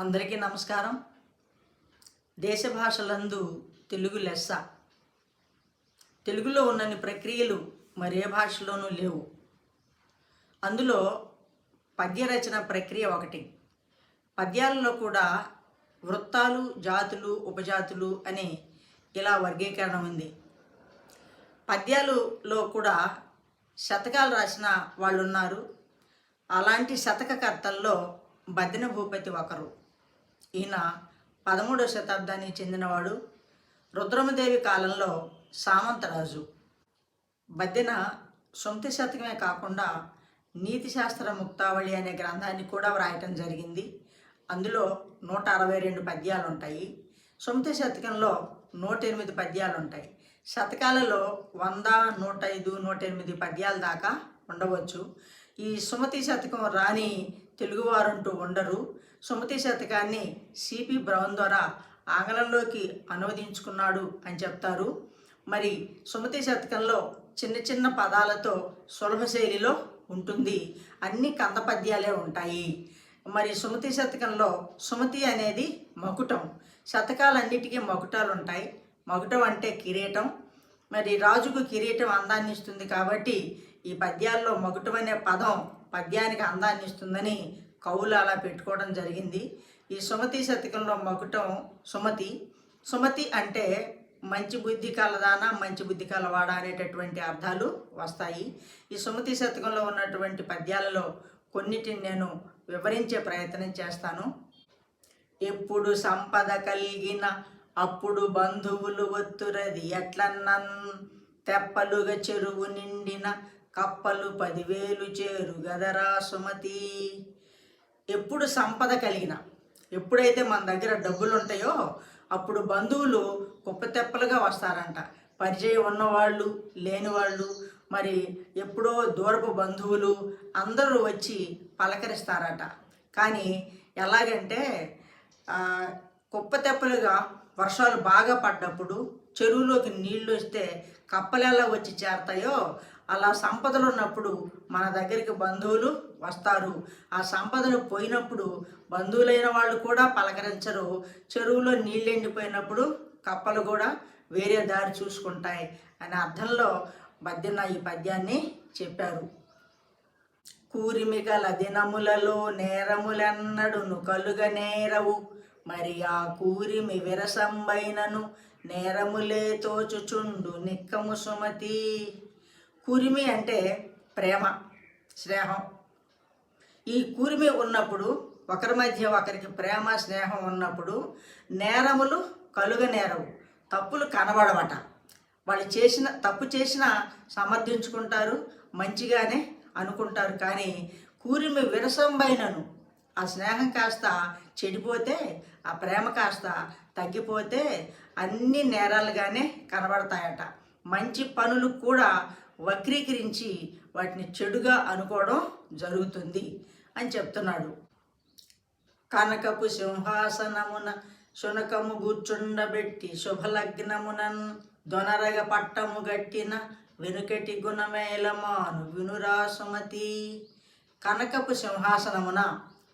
అందరికీ నమస్కారం. దేశ భాషలందు తెలుగు లెస్స. తెలుగులో ఉన్నన్ని ప్రక్రియలు మరే భాషలోనూ లేవు. అందులో పద్య రచన ప్రక్రియ ఒకటి. పద్యాలలో కూడా వృత్తాలు జాతులు ఉపజాతులు అని ఇలా వర్గీకరణ ఉంది. పద్యాలులో కూడా శతకాలు రాసిన వాళ్ళు ఉన్నారు అలాంటి శతకకర్తల్లో బద్దెన భూపతి ఒకరు. ఈయన పదమూడవ శతాబ్దానికి చెందినవాడు రుద్రమదేవి కాలంలో సామంతరాజు. బద్దెన సొంత శతకమే కాకుండా నీతి శాస్త్ర ముక్తావళి అనే గ్రంథాన్ని కూడా వ్రాయటం జరిగింది. అందులో నూట అరవై రెండు పద్యాలు ఉంటాయి సొంత శతకంలో నూట ఎనిమిది పద్యాలు ఉంటాయి శతకాలలో వంద నూట ఐదు నూట ఎనిమిది పద్యాల దాకా ఉండవచ్చు. ఈ సుమతి శతకం రాని తెలుగువారంటూ ఉండరు. సుమతి శతకాన్ని సిపి బ్రౌన్ ద్వారా ఆంగ్లంలోకి అనువదించుకున్నాడు అని చెప్తారు. మరి సుమతి శతకంలో చిన్న చిన్న పదాలతో సులభ శైలిలో ఉంటుంది. అన్ని కంద పద్యాలే ఉంటాయి. మరి సుమతి శతకంలో సుమతి అనేది మకుటం. శతకాలన్నిటికీ మకుటాలు ఉంటాయి మకుటం అంటే కిరీటం. మరి రాజుకు కిరీటం అందాన్ని ఇస్తుంది కాబట్టి ఈ పద్యాల్లో మకుటం అనే పదం పద్యానికి అందాన్ని ఇస్తుందని కవులు అలా పెట్టుకోవడం జరిగింది. ఈ సుమతి శతకంలో మకుటం సుమతి. సుమతి అంటే మంచి బుద్ధి కలదాన మంచి బుద్ధి కలవాడా అనేటటువంటి అర్థాలు వస్తాయి. ఈ సుమతి శతకంలో ఉన్నటువంటి పద్యాలలో కొన్నిటిని నేను వివరించే ప్రయత్నం చేస్తాను. ఎప్పుడు సంపద కలిగిన అప్పుడు బంధువులు ఒత్తురది. ఎట్లన్నన్ తెప్పలుగా చెరువు నిండిన కప్పలు పదివేలు చేరు గదరా సుమతి. ఎప్పుడు సంపద కలిగిన ఎప్పుడైతే మన దగ్గర డబ్బులు ఉంటాయో అప్పుడు బంధువులు కుప్ప తెప్పలుగా వస్తారంట. పరిచయం ఉన్నవాళ్ళు లేని వాళ్ళు మరి ఎప్పుడో దూరపు బంధువులు అందరూ వచ్చి పలకరిస్తారట. కానీ ఎలాగంటే కుప్ప తెప్పలుగా వర్షాలు బాగా పడ్డప్పుడు చెరువులోకి నీళ్ళు వస్తే కప్పలు ఎలా వచ్చి చేరతాయో అలా సంపదలు ఉన్నప్పుడు మన దగ్గరికి బంధువులు వస్తారు. ఆ సంపదలు పోయినప్పుడు బంధువులైన వాళ్ళు కూడా పలకరించరు. చెరువులో నీళ్ళు ఎండిపోయినప్పుడు కప్పలు కూడా వేరే దారి చూసుకుంటాయి అనే అర్థంలో బద్దెన్న ఈ పద్యాన్ని చెప్పారు. కూరిమి గల దినములలో నేరములెన్నడును కలుగ నేరవు. మరి ఆ కూరిమి విరసంబైనను నేరములే తోచుచుండు నిక్కము సుమతి. కూరిమి అంటే ప్రేమ స్నేహం. ఈ కూరిమి ఉన్నప్పుడు ఒకరి మధ్య ఒకరికి ప్రేమ స్నేహం ఉన్నప్పుడు నేరములు కలుగ నేరవు. తప్పులు కనబడవట. వాళ్ళు చేసిన తప్పు చేసినా సమర్థించుకుంటారు మంచిగానే అనుకుంటారు. కానీ కూరిమి విరసంబైనను ఆ స్నేహం కాస్త చెడిపోతే ఆ ప్రేమ కాస్త తగ్గిపోతే అన్ని నేరాలుగానే కనబడతాయట. మంచి పనులు కూడా వక్రీకరించి వాటిని చెడుగా అనుకోవడం జరుగుతుంది అని చెప్తున్నాడు. కనకపు సింహాసనమున శునకము గుర్చుండబెట్టి శుభలగ్నమునన్ దొనరగ పట్టము గట్టిన వెనుకటి గుణమేలమాను వినురాసుమతి. కనకపు సింహాసనమున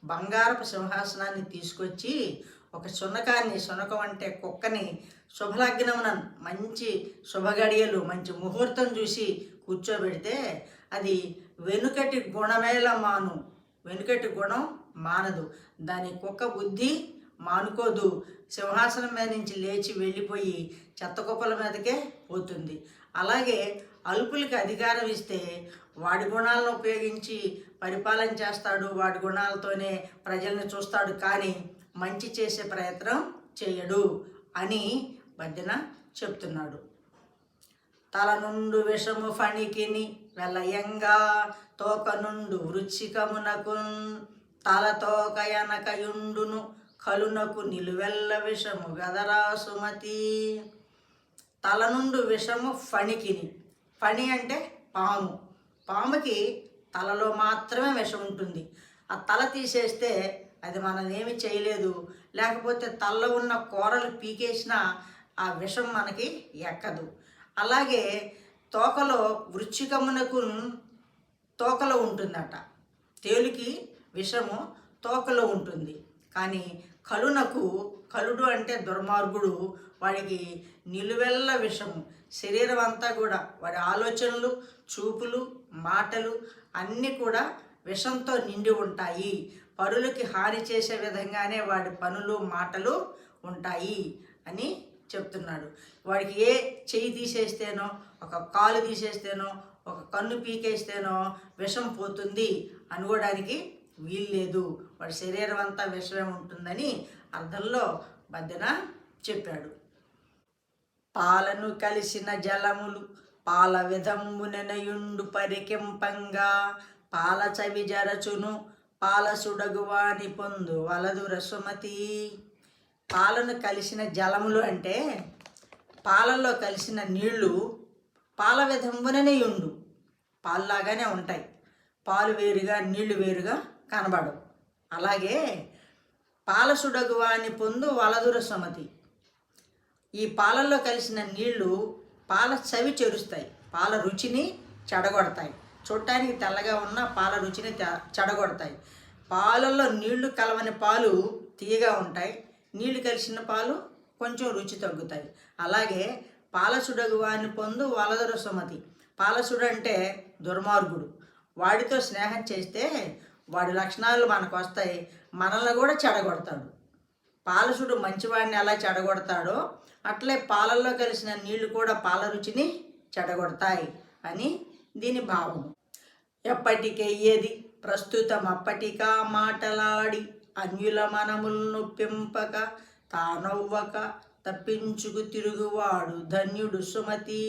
బంగారపు సింహాసనాన్ని తీసుకొచ్చి ఒక శునకాన్ని శునకం అంటే కుక్కని శుభలగ్నమున మంచి శుభగడియలు మంచి ముహూర్తం చూసి కూర్చోబెడితే అది వెనుకటి గుణమేల మాను వెనుకటి గుణం మానదు. దాని కుక్క బుద్ధి మానుకోదు. సింహాసనం మీద నుంచి లేచి వెళ్ళిపోయి చెత్త కుప్పల మీదకే పోతుంది. అలాగే అల్పులకి అధికారం ఇస్తే వాడి గుణాలను ఉపయోగించి పరిపాలన చేస్తాడు. వాడి గుణాలతోనే ప్రజల్ని చూస్తాడు. కానీ మంచి చేసే ప్రయత్నం చేయడు అని భజన చెప్తున్నాడు. తల నుండు విషము ఫణికిని వెలయంగా తోక నుండు వృచ్చికమునకు తల తోక ఎనకయుండును కలునకు నిలువెల్ల విషము గదరా సుమతి తల నుండు విషము ఫణికిని. ఫణి అంటే పాము. పాముకి తలలో మాత్రమే విషం ఉంటుంది. ఆ తల తీసేస్తే అది మనదేమి చేయలేదు. లేకపోతే తలలో ఉన్న కూరలు పీకేసినా ఆ విషం మనకి ఎక్కదు. అలాగే తోకలో వృచ్చికమునకు తోకలో ఉంటుందట. తేలుకి విషము తోకలో ఉంటుంది. కానీ కలునకు కలుడు అంటే దుర్మార్గుడు వాడికి నిలువెల్ల విషము శరీరం అంతా కూడా వాడి ఆలోచనలు చూపులు మాటలు అన్నీ కూడా విషంతో నిండి ఉంటాయి. పరులకి హాని చేసే విధంగానే వాడి పనులు మాటలు ఉంటాయి అని చెప్తున్నాడు. వాడికి ఏ చెయ్యి తీసేస్తేనో ఒక కాలు తీసేస్తేనో ఒక కన్ను పీకేస్తేనో విషం పోతుంది అనుకోవడానికి వీల్లేదు వాడి శరీరం అంతా విషమే ఉంటుందని అర్థంలో బద్దెన చెప్పాడు. పాలను కలిసిన జలములు పాల విధంబునెనయుండు పరికింపంగా పాల చవి జరచును పాల సుడగువాని పొందు వలదు రసుమతి పాలను కలిసిన జలములు అంటే పాలల్లో కలిసిన నీళ్ళు పాల విధంబుననే ఉండు. పాల్లాగానే ఉంటాయి. పాలు వేరుగా నీళ్ళు వేరుగా కనబడవు. అలాగే పాల సుడగువాని పొందు వలదుర సుమతి. ఈ పాలల్లో కలిసిన నీళ్ళు పాల చవి చెరుస్తాయి. పాల రుచిని చెడగొడతాయి. చూడటానికి తెల్లగా ఉన్న పాల రుచిని చెడగొడతాయి. పాలల్లో నీళ్ళు కలవని పాలు తీయగా ఉంటాయి. నీళ్ళు కలిసిన పాలు కొంచెం రుచి తగ్గుతాయి. అలాగే పాలసుడగు వాని పొందు వలదర సుమతి. పాలసుడు అంటే దుర్మార్గుడు. వాడితో స్నేహం చేస్తే వాడి లక్షణాలు మనకు వస్తాయి మనల్ని కూడా చెడగొడతాడు. పాలసుడు మంచివాడిని ఎలా చెడగొడతాడో అట్లే పాలల్లో కలిసిన నీళ్ళు కూడా పాల రుచిని చెడగొడతాయి అని దీని భావం ఎప్పటికెయ్యేది ప్రస్తుతం అప్పటికా మాటలాడి అన్యుల మనములు నొప్పింపక తానవ్వక తప్పించుకు తిరుగువాడు ధన్యుడు సుమతి.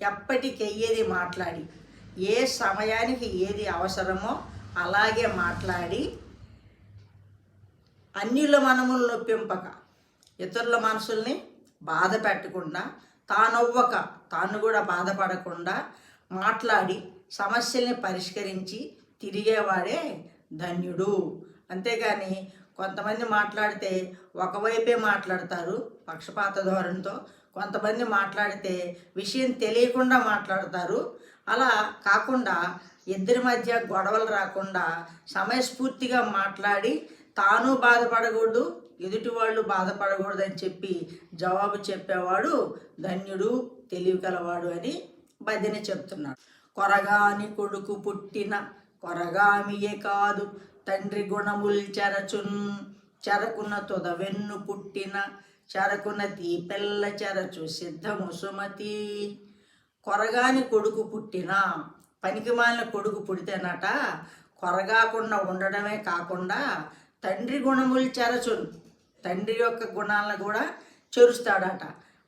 ఎప్పటికెయ్యేది మాట్లాడి ఏ సమయానికి ఏది అవసరమో అలాగే మాట్లాడి అన్యుల మనములు నొప్పింపక ఇతరుల మనసుల్ని బాధ పెట్టకుండా తానవ్వక తాను కూడా బాధపడకుండా మాట్లాడి సమస్యల్ని పరిష్కరించి తిరిగేవాడే ధన్యుడు. అంతేగాని కొంతమంది మాట్లాడితే ఒకవైపే మాట్లాడతారు పక్షపాత ధోరణితో. కొంతమంది మాట్లాడితే విషయం తెలియకుండా మాట్లాడతారు. అలా కాకుండా ఇద్దరి మధ్య గొడవలు రాకుండా సమయస్ఫూర్తిగా మాట్లాడి తాను బాధపడకూడదు ఎదుటి వాళ్ళు బాధపడకూడదు అని చెప్పి జవాబు చెప్పేవాడు ధన్యుడు తెలివి కలవాడు అని భజన చెప్తున్నాడు. కొరగాని కొడుకు పుట్టిన కొరగామియే కాదు తండ్రి గుణముల్ చెరచున్ చెరకున తొద వెన్ను పుట్టిన చెరకున్న తీపెల్ల చెరచు సిద్ధము సుమతి. కొరగాని కొడుకు పుట్టిన పనికిమాలిన కొడుకు పుడితేనట కొరగాకుండా ఉండడమే కాకుండా తండ్రి గుణములు చెరచును తండ్రి యొక్క గుణాలను కూడా చెరుస్తాడట.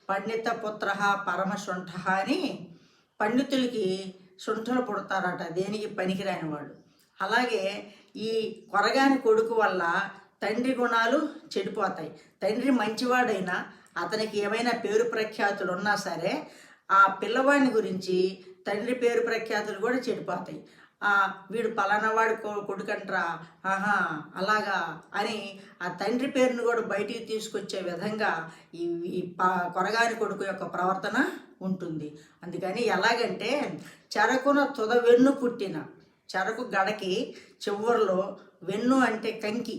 పండిత పుత్ర పరమశుంఠ అని పండితులకి శుంఠలు పుడతారట. దేనికి పనికిరాని వాళ్ళు. అలాగే ఈ కొరగాని కొడుకు వల్ల తండ్రి గుణాలు చెడిపోతాయి. తండ్రి మంచివాడైనా అతనికి ఏమైనా పేరు ప్రఖ్యాతులు ఉన్నా సరే ఆ పిల్లవాడిని గురించి తండ్రి పేరు ప్రఖ్యాతులు కూడా చెడిపోతాయి. వీడు పలానావాడు కొడుకంట్రా ఆహా అలాగా అని ఆ తండ్రి పేరును కూడా బయటికి తీసుకొచ్చే విధంగా ఈ ఈ కొరగాని కొడుకు యొక్క ప్రవర్తన ఉంటుంది. అందుకని ఎలాగంటే చెరకున తుద వెన్ను పుట్టిన చెరకు గడకి చివరిలో వెన్ను అంటే కంకి.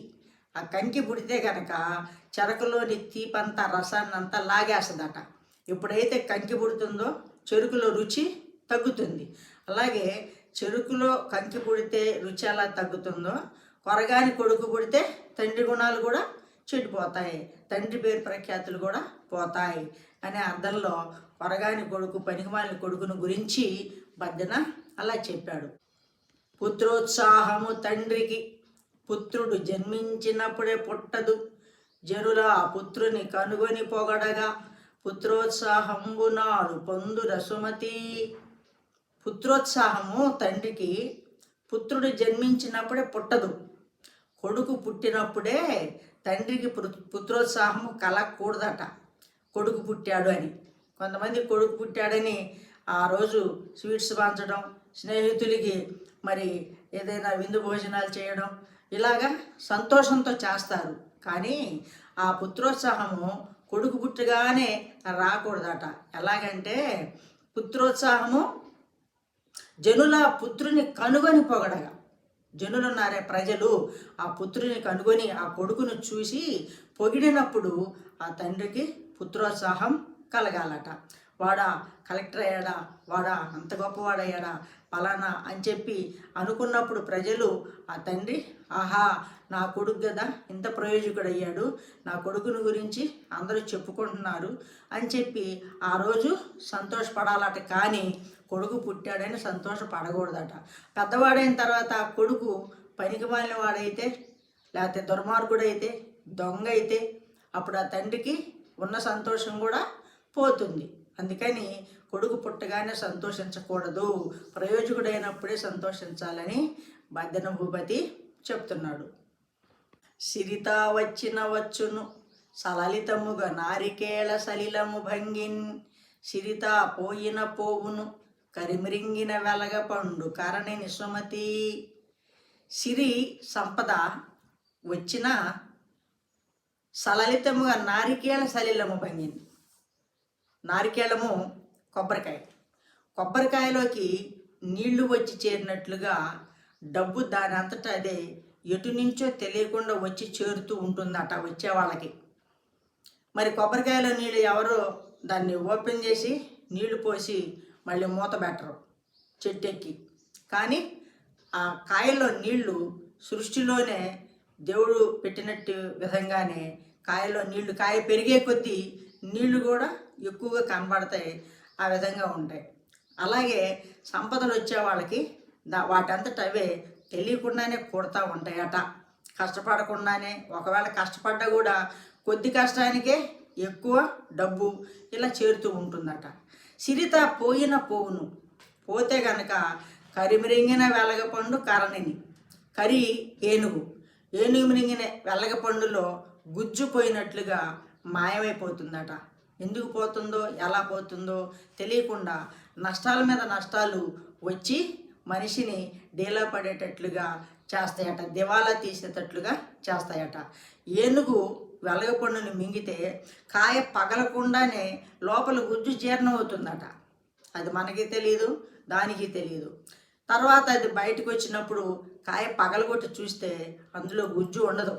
ఆ కంకి పుడితే కనుక చెరకులోని తీపంతా రసాన్నంతా లాగేస్తుందట. ఎప్పుడైతే కంకి పుడుతుందో చెరుకులో రుచి తగ్గుతుంది. అలాగే చెరుకులో కంకి పుడితే రుచి ఎలా తగ్గుతుందో కొరగాని కొడుకు పుడితే తండ్రి గుణాలు కూడా చెడిపోతాయి. తండ్రి పేరు ప్రఖ్యాతులు కూడా పోతాయి అనే అర్థంలో కొరగాని కొడుకు పనికిమాలిన కొడుకును గురించి బద్దెన అలా చెప్పాడు. పుత్రోత్సాహము తండ్రికి. పుత్రుడు జన్మించినప్పుడే పుట్టదు. జనుల ఆ పుత్రుని కనుగొని పొగడగా పుత్రోత్సాహంబు నాడు పొందు రసుమతి పుత్రోత్సాహము తండ్రికి పుత్రుడు జన్మించినప్పుడే పుట్టదు. కొడుకు పుట్టినప్పుడే తండ్రికి పుత్రోత్సాహము కలగకూడదట. కొడుకు పుట్టాడు అని. కొంతమంది కొడుకు పుట్టాడని ఆ రోజు స్వీట్స్ పంచడం స్నేహితులకి మరి ఏదైనా విందు భోజనాలు చేయడం ఇలాగా సంతోషంతో చేస్తారు. కానీ ఆ పుత్రోత్సాహము కొడుకు పుట్టగానే రాకూడదట. ఎలాగంటే పుత్రోత్సాహము జనుల పుత్రుని కనుగొని పొగడగా. జనులున్నారే ప్రజలు ఆ పుత్రుని కనుగొని ఆ కొడుకును చూసి పొగిడినప్పుడు ఆ తండ్రికి పుత్రోత్సాహం కలగాలట. వాడా కలెక్టర్ అయ్యాడా వాడా అంత గొప్పవాడయ్యాడా పలానా అని చెప్పి అనుకున్నప్పుడు ప్రజలు ఆ తండ్రి ఆహా నా కొడుకు కదా ఇంత ప్రయోజకుడయ్యాడు నా కొడుకుని గురించి అందరూ చెప్పుకుంటున్నారు అని చెప్పి ఆ రోజు సంతోషపడాలట. కానీ కొడుకు పుట్టాడని సంతోషపడకూడదట. పెద్దవాడైన తర్వాత ఆ కొడుకు పనికి మాలిన వాడైతే లేకపోతే దుర్మార్గుడైతే దొంగ అయితే అప్పుడు ఆ తండ్రికి ఉన్న సంతోషం కూడా పోతుంది. అందుకని కొడుకు పుట్టగానే సంతోషించకూడదు. ప్రయోజకుడైనప్పుడే సంతోషించాలని భద్రన భూపతి చెప్తున్నాడు. సిరిత వచ్చిన వచ్చును సలలితముగా నారికేళ సలిలము భంగిన్. సిరిత పోయిన పోవును కరిమిరింగిన వెలగ పండు కరణి నిసుమతి సిరి సంపద వచ్చిన సలలితముగా నారికేళ సలిలము భంగిన్. నారికేళము కొబ్బరికాయ. కొబ్బరికాయలోకి నీళ్ళు వచ్చి చేరినట్లుగా డబ్బు దాని అంతటా అదే ఎటు నుంచో తెలియకుండా వచ్చి చేరుతూ ఉంటుందట వచ్చే వాళ్ళకి. మరి కొబ్బరికాయలో నీళ్ళు ఎవరు? దాన్ని ఓపెన్ చేసి నీళ్ళు పోసి మళ్ళీ మూత పెట్టరు చెట్టెక్కి. కానీ ఆ కాయల్లో నీళ్ళు సృష్టిలోనే దేవుడు పెట్టినట్టు విధంగానే కాయలో నీళ్ళు కాయ పెరిగే కొద్దీ నీళ్ళు కూడా ఎక్కువగా కనబడతాయి ఆ విధంగా ఉంటాయి. అలాగే సంపదలు వచ్చే వాళ్ళకి దా వాటంతట అవే తెలియకుండానే కొడతా ఉంటాయట. కష్టపడకుండానే ఒకవేళ కష్టపడ్డా కూడా కొద్ది కష్టానికే ఎక్కువ డబ్బు ఇలా చేరుతూ ఉంటుందట. సిరిత పోయిన పోవును. పోతే గనక కరిమిరింగిన వెలగపండు కరణిని కరి ఏనుగు. ఏనుగు మిరింగిన వెలగపండులో గుజ్జు పోయినట్లుగా మాయమైపోతుందట. ఎందుకు పోతుందో ఎలా పోతుందో తెలియకుండా నష్టాల మీద నష్టాలు వచ్చి మనిషిని డీలా పడేటట్లుగా చేస్తాయట దివాలా తీసేటట్లుగా చేస్తాయట. ఏనుగు వెలగపండుని మింగితే కాయ పగలకుండానే లోపల గుజ్జు జీర్ణమవుతుందట. అది మనకి తెలియదు దానికి తెలియదు తర్వాత అది బయటకు వచ్చినప్పుడు కాయ పగలగొట్టి చూస్తే అందులో గుజ్జు ఉండదు.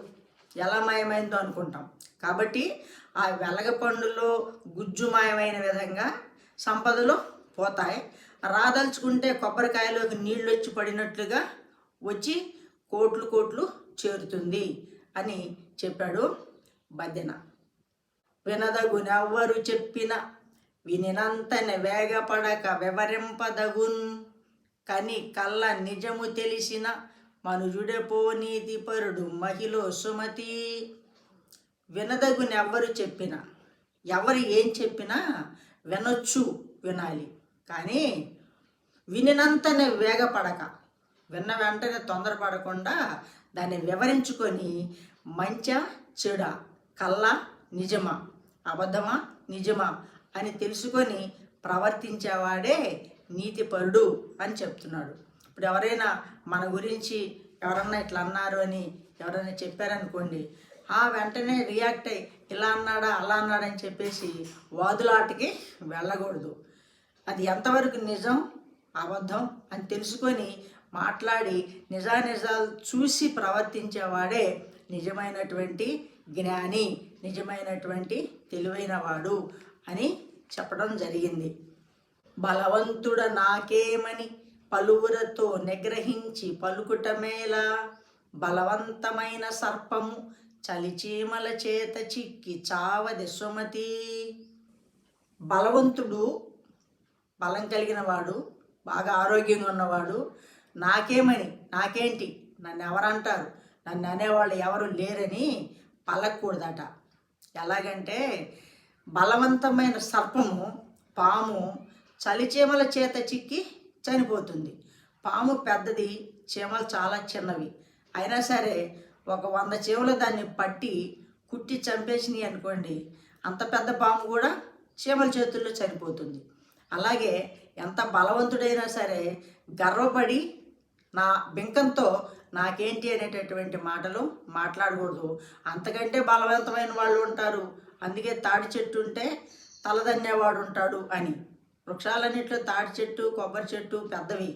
ఎలా మాయమైందో అనుకుంటాం. కాబట్టి ఆ వెలగపండులో గుజ్జు మాయమైన విధంగా సంపదలు పోతాయి. రాదలుచుకుంటే కొబ్బరికాయలోకి నీళ్ళు వచ్చి పడినట్లుగా వచ్చి కోట్లు కోట్లు చేరుతుంది అని చెప్పాడు బద్దెన. వినదగునెవ్వరు చెప్పిన వినినంతనే వేగపడక వివరింపదగున్ కని కళ్ళ నిజము తెలిసిన మనుజుడెపో నీతి పరుడు మహిళ సుమతి. వినదగునెవ్వరు చెప్పిన ఎవరు ఏం చెప్పినా వినొచ్చు వినాలి. కానీ వినినంతనే వేగపడక విన్న వెంటనే తొందరపడకుండా దాన్ని వివరించుకొని మంచా చెడ కళ్ళ నిజమా అబద్ధమా నిజమా అని తెలుసుకొని ప్రవర్తించేవాడే నీతిపరుడు అని చెప్తున్నాడు. ఇప్పుడు ఎవరైనా మన గురించి ఎవరన్నా ఇట్లా అన్నారు అని ఎవరైనా చెప్పారనుకోండి ఆ వెంటనే రియాక్ట్ అయ్యి ఇలా అన్నాడా అలా అన్నాడా అని చెప్పేసి వాదులాటకి వెళ్ళకూడదు. అది ఎంతవరకు నిజం అబద్ధం అని తెలుసుకొని మాట్లాడి నిజానిజాలు చూసి ప్రవర్తించేవాడే నిజమైనటువంటి జ్ఞాని నిజమైనటువంటి తెలివైనవాడు అని చెప్పడం జరిగింది. బలవంతుడ నాకేమని పలువురతో నిగ్రహించి పలుకుటమేలా బలవంతమైన సర్పము చలిచీమల చేత చిక్కి చావది సుమతి. బలవంతుడు బలం కలిగిన వాడు బాగా ఆరోగ్యంగా ఉన్నవాడు నాకేమని నాకేంటి నన్ను ఎవరంటారు నన్ను అనేవాళ్ళు ఎవరు లేరని పలకూడదట. ఎలాగంటే బలవంతమైన సర్పము పాము చలిచీమల చేత చిక్కి చనిపోతుంది. పాము పెద్దది చీమలు చాలా చిన్నవి. అయినా సరే ఒక వంద చీమలు దాన్ని పట్టి కుట్టి చంపేసినాయి అనుకోండి అంత పెద్ద పాము కూడా చీమల చేతుల్లో చనిపోతుంది. అలాగే ఎంత బలవంతుడైనా సరే గర్వపడి నా బింకంతో నాకేంటి అనేటటువంటి మాటలు మాట్లాడకూడదు. అంతకంటే బలవంతమైన వాళ్ళు ఉంటారు. అందుకే తాడి చెట్టు ఉంటే తలదన్నేవాడు ఉంటాడు అని. వృక్షాలన్నింటిలో తాటి చెట్టు కొబ్బరి చెట్టు పెద్దవి.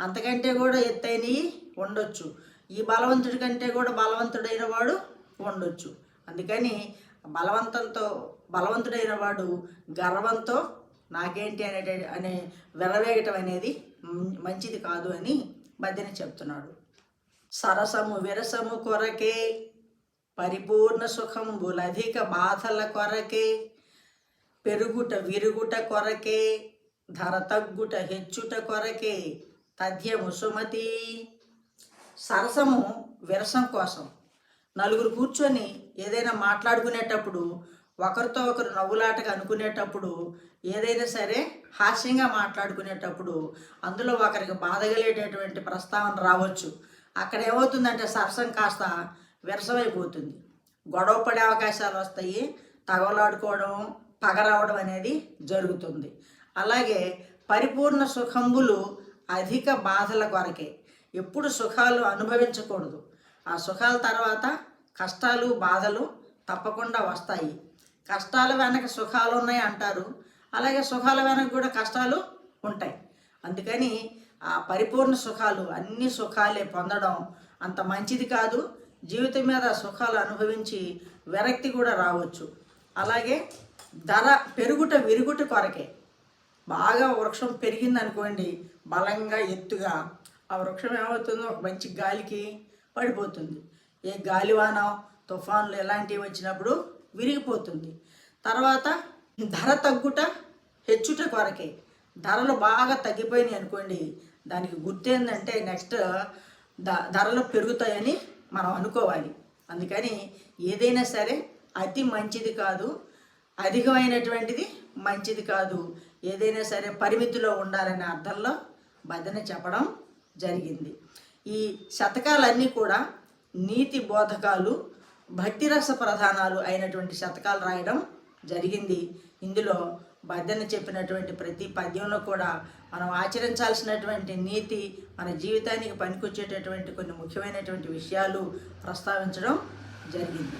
అంతకంటే కూడా ఎత్తైనవి ఉండొచ్చు. ఈ బలవంతుడి కంటే కూడా బలవంతుడైన వాడు ఉండొచ్చు. అందుకని బలవంతంతో బలవంతుడైన వాడు గర్వంతో నాకేంటి అనే అనే విరవేగటం అనేది మంచిది కాదు అని మధ్యన చెప్తున్నాడు. సరసము విరసము కొరకే పరిపూర్ణ సుఖంబులధిక బాధల కొరకే పెరుగుట విరుగుట కొరకే ధర తగ్గుట హెచ్చుట కొరకే తథ్యము సుమతి. సరసము విరసం కోసం. నలుగురు కూర్చొని ఏదైనా మాట్లాడుకునేటప్పుడు ఒకరితో ఒకరు నవ్వులాటగా అనుకునేటప్పుడు ఏదైనా సరే హాస్యంగా మాట్లాడుకునేటప్పుడు అందులో ఒకరికి బాధగలేటటువంటి ప్రస్తావన రావచ్చు. అక్కడ ఏమవుతుందంటే సరసం కాస్త విరసమైపోతుంది. గొడవ పడే అవకాశాలు వస్తాయి తగవలాడుకోవడం పగరావడం అనేది జరుగుతుంది. అలాగే పరిపూర్ణ సుఖంబులు అధిక బాధల కొరకే. ఎప్పుడు సుఖాలు అనుభవించకూడదు. ఆ సుఖాల తర్వాత కష్టాలు బాధలు తప్పకుండా వస్తాయి. కష్టాల వెనక సుఖాలు ఉన్నాయి అంటారు. అలాగే సుఖాల వెనక కూడా కష్టాలు ఉంటాయి. అందుకని ఆ పరిపూర్ణ సుఖాలు అన్ని సుఖాలే పొందడం అంత మంచిది కాదు. జీవితం మీద సుఖాలు అనుభవించి విరక్తి కూడా రావచ్చు. అలాగే ధర పెరుగుట విరుగుట కొరకే. బాగా వృక్షం పెరిగింది అనుకోండి బలంగా ఎత్తుగా ఆ వృక్షం ఏమవుతుందో ఒక మంచి గాలికి పడిపోతుంది. ఏ గాలివాన తుఫాన్లు ఎలాంటివి వచ్చినప్పుడు విరిగిపోతుంది. తర్వాత ధర తగ్గుట హెచ్చుట కొరకే. ధరలు బాగా తగ్గిపోయినాయి అనుకోండి దానికి గుర్తేందంటే నెక్స్ట్ ద ధరలు పెరుగుతాయని మనం అనుకోవాలి. అందుకని ఏదైనా సరే అతి మంచిది కాదు. అధికమైనటువంటిది మంచిది కాదు. ఏదైనా సరే పరిమితిలో ఉండాలనే అర్థంలో భజన చెప్పడం జరిగింది. ఈ శతకాలన్నీ కూడా నీతి బోధకాలు భక్తిరస ప్రధానాలు అయినటువంటి శతకాలు రాయడం జరిగింది. ఇందులో భజన చెప్పినటువంటి ప్రతి పద్యంలో కూడా మనం ఆచరించాల్సినటువంటి నీతి మన జీవితానికి పనికొచ్చేటటువంటి కొన్ని ముఖ్యమైనటువంటి విషయాలు ప్రస్తావించడం జరిగింది.